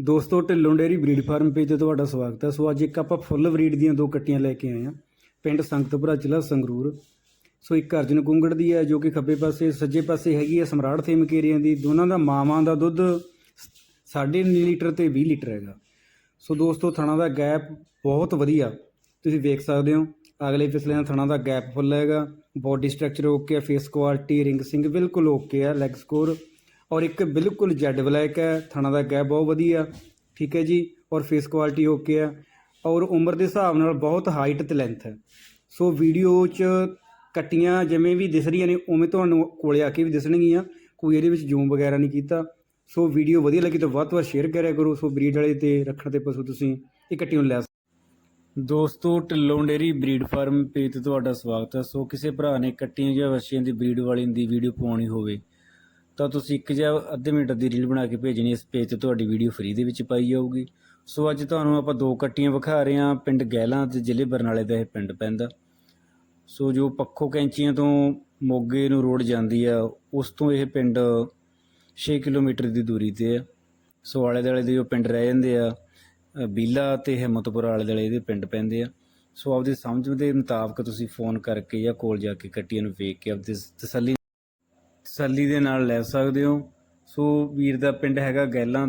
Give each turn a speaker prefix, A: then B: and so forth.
A: ਦੋਸਤੋ, Dhillon dairy breed farm page ਤੇ ਤੁਹਾਡਾ ਸਵਾਗਤ ਹੈ। ਸੋ ਅੱਜ ਇੱਕ ਆਪਾਂ ਫੁੱਲ ਬਰੀਡ ਦੀਆਂ ਦੋ ਕੱਟੀਆਂ ਲੈ ਕੇ ਆਏ ਹਾਂ। ਪਿੰਡ ਸੰਗਤਪੁਰਾ, ਜ਼ਿਲ੍ਹਾ ਸੰਗਰੂਰ। ਸੋ ਇੱਕ ਅਰਜਨ ਕੁੰਗੜ ਦੀ ਹੈ, ਜੋ ਕਿ ਖੱਬੇ ਪਾਸੇ, ਸੱਜੇ ਪਾਸੇ ਹੈਗੀ ਹੈ, ਸਮਰਾਟ ਥੇਮਕੇਰੀਆਂ ਦੀ। ਦੋਨਾਂ ਦਾ ਮਾਵਾਂ ਦਾ ਦੁੱਧ 9.5 ਲੀਟਰ ਤੇ 20 ਲੀਟਰ ਹੈਗਾ। ਸੋ ਦੋਸਤੋ, ਥਣਾ ਦਾ ਗੈਪ ਬਹੁਤ ਵਧੀਆ। ਤੁਸੀਂ ਵੇਖ ਸਕਦੇ ਹੋ, ਅਗਲੇ ਪਿਛਲੇ ਦਾ ਥਣਾ ਦਾ ਗੈਪ ਫੁੱਲ ਹੈਗਾ। ਬਾਡੀ ਸਟਰਕਚਰ ਓਕੇ ਹੈ, ਫੇਸ ਕੁਆਲਿਟੀ, ਰਿੰਗ ਸਿੰਗ ਬਿਲਕੁਲ ਓਕੇ ਹੈ, ਲੈਗ ਸਕੋਰ। ਔਰ ਇੱਕ ਬਿਲਕੁਲ ਜੈਡ ਬਲੈਕ ਹੈ, ਥਣਾ ਦਾ ਗੈਪ ਬਹੁਤ ਵਧੀਆ, ਠੀਕ ਹੈ ਜੀ, ਔਰ ਫੇਸ ਕੁਆਲਿਟੀ ਓਕੇ ਹੈ, ਔਰ ਉਮਰ ਦੇ ਹਿਸਾਬ ਨਾਲ ਬਹੁਤ ਹਾਈਟ ਤੇ ਲੈਂਥ ਹੈ। ਸੋ ਵੀਡੀਓ 'ਚ ਕੱਟੀਆਂ ਜਿਵੇਂ ਵੀ ਦਿਸ ਰਹੀਆਂ ਨੇ, ਉਵੇਂ ਤੁਹਾਨੂੰ ਕੋਲੇ ਆ ਕੇ ਵੀ ਦਿਸਣਗੀਆਂ, ਕੋਈ ਇਹਦੇ ਵਿੱਚ ਜ਼ੂਮ ਵਗੈਰਾ ਨਹੀਂ ਕੀਤਾ। ਸੋ ਵੀਡੀਓ ਵਧੀਆ ਲੱਗੀ ਤਾਂ ਵੱਧ ਤੋਂ ਵੱਧ ਸ਼ੇਅਰ ਕਰਿਆ ਕਰੋ। ਸੋ ਬਰੀਡ ਵਾਲੇ ਤੇ ਰੱਖਣ ਤੇ ਪਸ਼ੂ ਤੁਸੀਂ ਇਹ ਕੱਟੀ ਨੂੰ ਲੈ ਦੋਸਤੋ, Dhillon dairy breed farm page ਤੇ ਤੁਹਾਡਾ ਸਵਾਗਤ ਹੈ। ਸੋ ਕਿਸੇ ਭਰਾ ਨੇ ਕੱਟੀਆਂ ਜਾਂ ਵੱਛੀਆਂ ਦੀ ਬਰੀਡ ਵਾਲੀ ਦੀ ਵੀਡੀਓ ਪਾਉਣੀ ਹੋਵੇ ਤਾਂ ਤੁਸੀਂ ਇੱਕ ਜਾਂ ਅੱਧੇ ਮਿੰਟ ਦੀ ਰੀਲ ਬਣਾ ਕੇ ਭੇਜਣੀ, ਇਸ ਪੇਜ ਤੇ ਤੁਹਾਡੀ ਵੀਡੀਓ ਫ੍ਰੀ ਦੇ ਵਿੱਚ ਪਾਈ ਜਾਊਗੀ। ਸੋ ਅੱਜ ਤੁਹਾਨੂੰ ਆਪਾਂ ਦੋ ਕੱਟੀਆਂ ਵਿਖਾ ਰਹੇ ਹਾਂ, ਪਿੰਡ ਗਹਿਲਾਂ ਤੇ ਜ਼ਿਲ੍ਹੇ ਬਰਨਾਲੇ ਦਾ ਇਹ ਪਿੰਡ ਪੈਂਦਾ। ਸੋ ਜੋ ਪੱਖੋ ਕੈਂਚੀਆਂ ਤੋਂ ਮੋਗੇ ਨੂੰ ਰੋਡ ਜਾਂਦੀ ਆ, ਉਸ ਤੋਂ ਇਹ ਪਿੰਡ 6 ਕਿਲੋਮੀਟਰ ਦੀ ਦੂਰੀ ਤੇ ਆ। ਸੋ ਆਲੇ ਦੁਆਲੇ ਦੇ ਜੋ ਪਿੰਡ ਰਹਿ ਜਾਂਦੇ ਆ ਬੀਲਾ ਤੇ ਹਿੰਮਤਪੁਰ ਆਲੇ ਦੁਆਲੇ ਇਹਦੇ ਪਿੰਡ ਪੈਂਦੇ ਆ। ਸੋ ਆਪਦੀ ਸਮਝ ਦੇ ਮੁਤਾਬਕ ਤੁਸੀਂ ਫੋਨ ਕਰਕੇ ਜਾਂ ਕੋਲ ਜਾ ਕੇ ਕੱਟੀਆਂ ਨੂੰ ਵੇਖ ਕੇ ਆਪਦੀ ਤਸੱਲੀ ਤਸੱਲੀ ਦੇ ਨਾਲ ਲੈ ਸਕਦੇ ਹੋ। ਸੋ ਵੀਰ ਦਾ ਪਿੰਡ ਹੈਗਾ ਗੈਲਾਂ